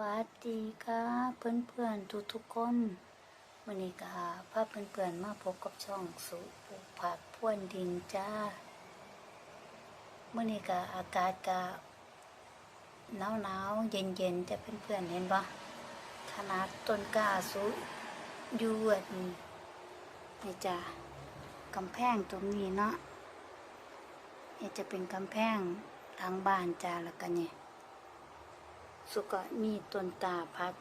วัสดีค่ะเพื่อนเพื่อนทุกทุกๆคนวันนี้ก็พาเพื่อนเพื่อนๆมาพบกับช่องสุปลูผักพ่วนดินจ้ามื่อนี้ก็อากาศก็หนาวหนาวเย็นเย็นจะเพื่อนเพื่อนๆเห็นปะขนาดต้นกาสุยวดนี่จ้ากำแพงตรงนี้เนาะนี่จะเป็นกำแพงทางบ้านจ้าแล้วกันเนี่ย สุก็มีต้นตาพัก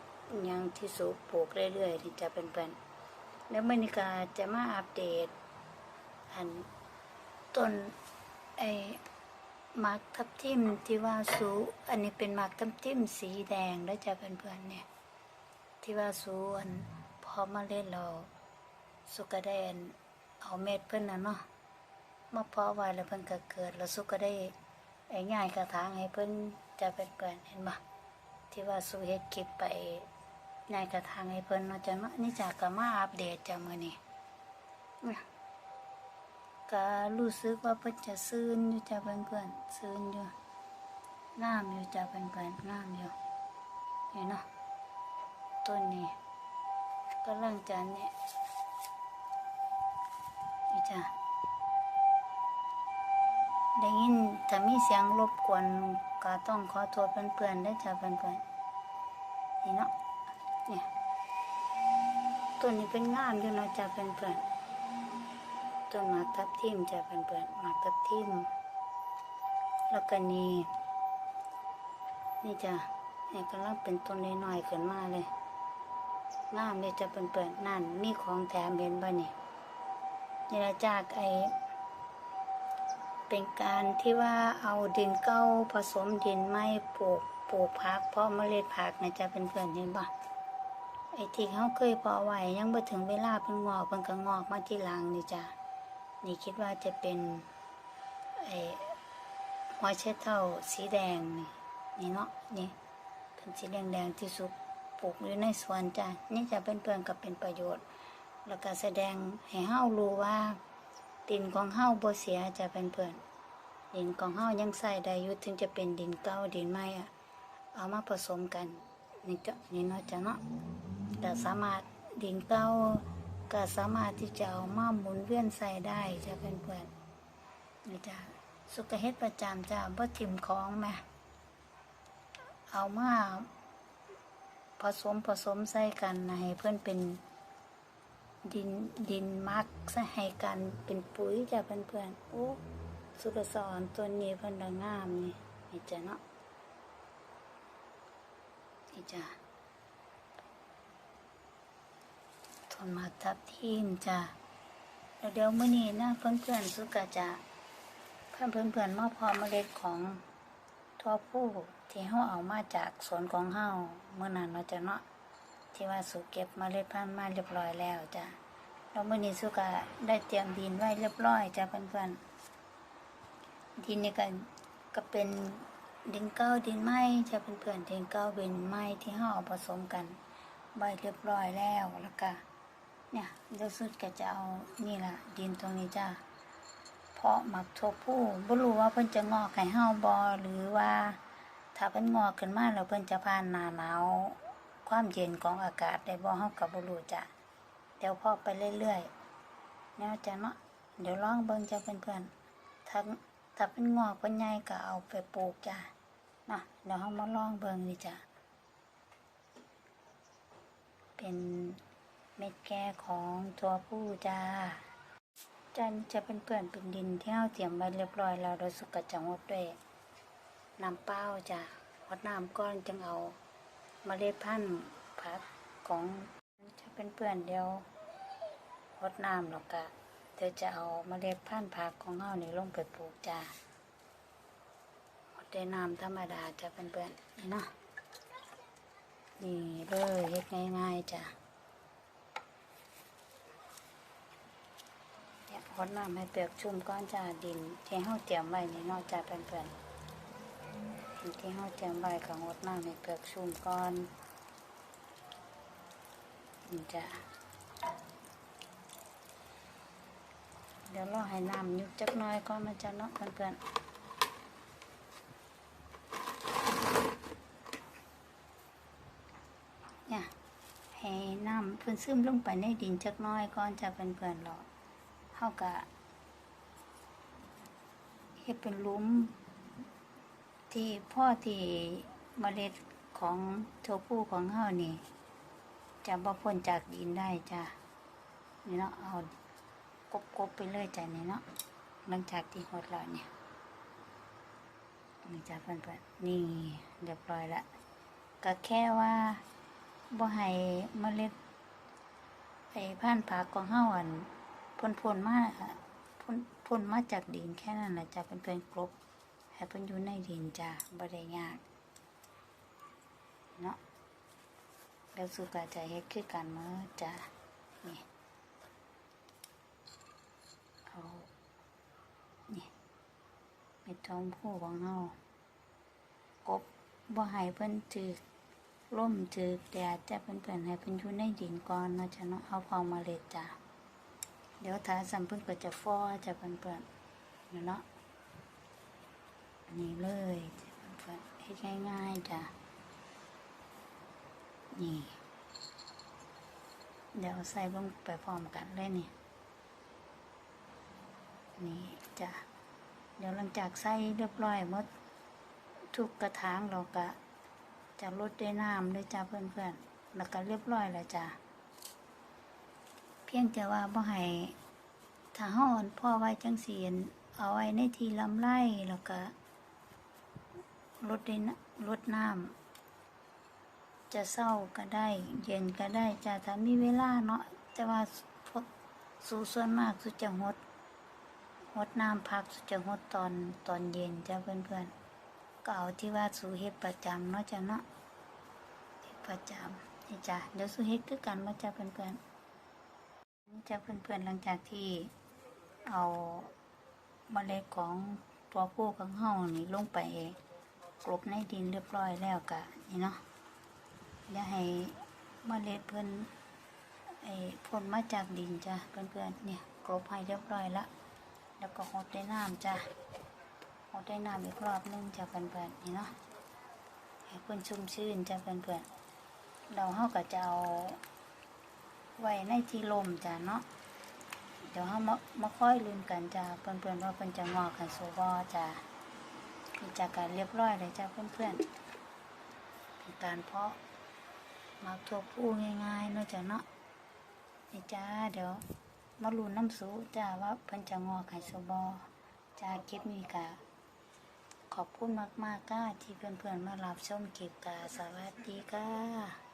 ยังที่สุปลูกเรื่อยๆที่จะเป็นเป็นๆแล้วมันก็จะมาอัปเดต อันต้นไอ้มากทับทิมที่ว่าสูอันนี้เป็นมาร์กทับทิมสีแดงแล้วจะเป็นเพื่อนๆเนี่ย ที่ว่าสูอันพอมาเล่นเราสุก็ได้อันเอาเม็ดเพิ่อนนะเนาะมาเพาะไว้แล้วเพิ่อนก็เกิดแล้วสุก็ได้ไอ้ง่ายกระถางให้เพิ่อนจะเป็นเพื่อนๆเห็นบ่ ที่ว่าสูเฮ็ดคลิปไปในกระทางให้เพิ่นเนาะจ้ะเนาะนี่จากก็มาอัปเดตจ้ะมื้อนี้เนี่ยก็รู้สึกว่าเพิ่นจะซื่นอยู่จ้ะเพื่อนๆซื่นอยู่งามอยู่จ้ะเพื่อนๆงามอยู่นี่เนาะต้นนี้กำลังจะเนี่ยนี่จ้ะได้ยินถ้ามีเสียงรบกวน ก็ต้องขอโทษเพื่อนๆได้วยจ้ะเพื่อนๆนี่เนาะเนี่ยต้นนี้เป็นงามอยู่นะจ้ะเพื่อนๆต้นหมากทับทิมจ้ะเพื่อนๆหมากทับทิมแล้วก็นี่นี่จ้ะนี่กำลังเป็นต้นน้อยๆขึ้นมาเลยงามเลยจ้ะเพื่อนๆนั่นมีของแถมเห็นบ่นี่นี่ละจากไอ เป็นการที่ว่าเอาดินเก้าผสมดินไม้ปลูกปลูกผัก เพราะเมล็ดผักนะจะเป็นเพื่อนเห็นปะไอ้ที่เขาเคยพอไหวยังไม่ถึงเวลาเพิ่งงอกเพิ่งก็งอกมาที่หลังนี่จ้ะนี่คิดว่าจะเป็นไอ้หัวเช็ดเท่าสีแดงนี่นี่เนาะนี่เป็นสีแดงแดงที่สุกปลูกอยู่ในสวนจ้ะนี่จะเป็นเพื่อนกับเป็นประโยชน์ แล้วก็แสดงให้เฮารู้ว่า ดินของเฮาบ่เสียจะเป็นเพื่อนดินของเฮายังใส่ได้อยู่ถึงจะเป็นดินเก่าดินใหม่อะเอามาผสมกันนี่ก็นี่เนาะจ้ะเนาะแต่สามารถดินเก่าก็สามารถที่จะเอามาหมุนเวียนใส่ได้จะเป็นเพื่อนนี่จ้ะสุกเฮ็ดประจำจ้ะบ่ถิ่มของแม่เอามาผสมผสมใส่กันให้เพื่อนเป็น ดินดินมักส่ให้กันเป็นปุ๋ยจ้ะเพื่อนๆโอ้สุกสอนตัวนี้เพิ่อนละงามนี่นี่จ้ะเนาะนี่จ้ะทนมาทับทิมจ้ะแล้วเดี๋ยวมื้อนี้นะเพื่อนๆสุกจะเพื่อนเพื่อนๆมาพร้อมเมล็ดของทั่วผู้ที่เฮาเอามาจากสวนของเฮาเมื่อนั้นเนาจะเนาะ ที่ว่าสุเก็บเมาเล็ดพันธุ์มาเรียบร้อยแล้วจ้ะแล้วมื่อนี้สุก็ได้เตรียมดินไว้เรียบร้อยจ้ะเพื่อนๆดินนี่ก็ก็เป็นดินเก้าดินไม้จ้ะเพื่อนๆดินเก้าเป็นไม้ที่ห่อผสมกันไว้เรียบร้อยแล้วแล้วก็เนี่ยเดี๋ยวสุดก็จะเอานี่แหละดินตรงนี้จ้ะเพาะหมักทั่วผู้บ่รู้ว่าเพิ่นจะงอกให้เฮาบ่หรือว่าถ้าเพิ่นงอกขึ้นมาแล้วเพิ่นจะผ่านหน้าหนาว ความเย็นของอากาศได้บ่เฮากับบ่รู้จ้ะเดี๋ยวพอไปเรื่อยๆแนวจ้ะเนาะเดี๋ยวลองเบิ่งจ้ะเพื่อนๆถ้าถ้าเป็นงอกเป็นใหญ่ก็เอาไปปลูกจ้ะเนาะเดี๋ยวเฮามาลองเบิ่งนี่จ้ะเป็นเม็ดแก่ของตัวผู้จ้าจ้ะนี่จะเป็นเพื่อนเป็นดินที่เฮาเตรียมไว้เรียบร้อยแล้วโดยสุกจังหวัดด้วยน้ำเปล่าจ้ะวัดน้ำก้อนจึงเอา เมล็ดพันธุ์ผักของจะเป็นเพื่อนเดียวรดน้ำหรอกกะเดี๋ยวจะเอาเมล็ดพันธุ์ผักของเฮานี่ลงไปปลูกจ้าหดได้น้ำธรรมดาจะเป็นเพื่อนนี่เนาะนี่เลยเฮ็ดง่ายๆจ้ะเนี่ยรดน้ำให้เปียกชุ่มก้อนจ้าดินที่เฮาเตรียมไว้นี่นอกจากเพื่อนๆ ดินที่เฮาเตรียมไว้กับงดน้ำให้เปียกชุ่มก่อนจะเดี๋ยวรอให้น้ำยุบจักน้อยก่อนมันจะเนาะเพื่อนๆเนี่ยให้น้ำเพิ่นซึมลงไปในดินจักน้อยก่อนจะเป็นเพื่อนหรอกเฮากะเฮ็ดเป็นลุม ที่พ่อที่เมล็ดของโทฟูของเฮานี่ จะบ่พ้นจากดินได้จ้ะนี่เนาะเอากบๆไปเลยจ้ะนี่เนาะหลังจากที่หดแล้วเนี่ยนี่จ้ะเพื่อนๆนี่เรียบร้อยละก็แค่ว่าบ่ให้เมล็ดไอ้พันธุ์ผักของเฮาอันพ่นพ่นๆมาพ่นพ่นมาจากดินแค่นั้นแหละจ้ะเพื่อนๆกลบ ให้เพิ่นอยู่ในดินจ้ะบ่ได้ยาก เนาะแล้วสุกาจะเฮ็ดคือกันเมื่อจ้ะนี่เอานี่เม็ดทองผู้ของเฮากบบ่ให้เพิ่นถือล่มถือแดดจะเพิ่นเพิ่นให้เพิ่นอยู่ในดินก่อนเนาะจ้ะเนาะเอาพอเมาเล็ดจ้ะเดี๋ยวถ้าสัมเพิ่นก็จะฟอจะเพิ่นเพิ่นๆเนาะ อันนี้เลยจ้ะเพิ่นๆเฮ็ดง่ายๆจ้ะนี่ เดี๋ยวใส่ลงไปพร้อมกันเลยนี่ นี่จ้ะเดี๋ยวหลังจากใส่เรียบร้อยหมดทุกกระถางเราก็จะลดด้วยน้ำด้วยจ้าเพื่อนๆ แล้วก็เรียบร้อยแล้วจ้ะเพียงแต่ว่าบ่ให้ถ้าห่อาอ่อนพ่อไว้จังเสียนเอาไว้ในทีลำไรแล้วก็ ลดด้วยน้ำลดน้ำจะเศร้าก็ได้ เย็นก็ได้จะถ้ามีเวลาเนาะแต่ว่าพวกสูส่วนมากสุจะงดงดน้ำพักสุจะงดตอนตอนเย็นจ้ะเพื่อนๆก็เอาที่ว่าสูเฮ็ดประจำเนาะจ้ะเนาะเฮ็ดประจำนี่จ้ะเดี๋ยวสูเฮ็ดคือกันมาจ้ะเพื่อนๆนี่จ้ะเพื่อนๆหลังจากที่เอาเมล็ดของตัวผู้ของเฮานี่ลงไป กลบในดินเรียบร้อยแล้วกะนี่เนาะอย่าให้เมล็ดเพิ่นไอ้พ่นมาจากดินจ้ะเพื่อนๆเนี่ยกรบให้เรียบร้อยละแล้วก็หดด้วยน้ำจ้ะหดด้วยน้ำอีกรอบนึงจ้ะเพื่อนๆนี่เนาะให้เพิ่อนชุ่มชื่นจ้ะเพื่อนๆเราเฮาก็จะเอาไว้ในที่ลมจ้ะเนาะเดี๋ยวเฮามามาค่อยลืมกันจ้ะเพื่อนๆว่าเพิ่นจะงอกกันโซบอจ้ะ นี่จากการเรียบร้อยเลยจ้าเพื่อนๆเป็นการเพาะมาทั่วผู้ง่ายๆนอกจากเนาะนี่จ้าเดี๋ยวมาลุนน้ำสูจ้าว่าเพิ่นจะงอไข่สบอจ้าคลิปมีกาขอบคุณมากๆก้าที่เพื่อนๆมารับชมเก็บกาสวัสดีค่า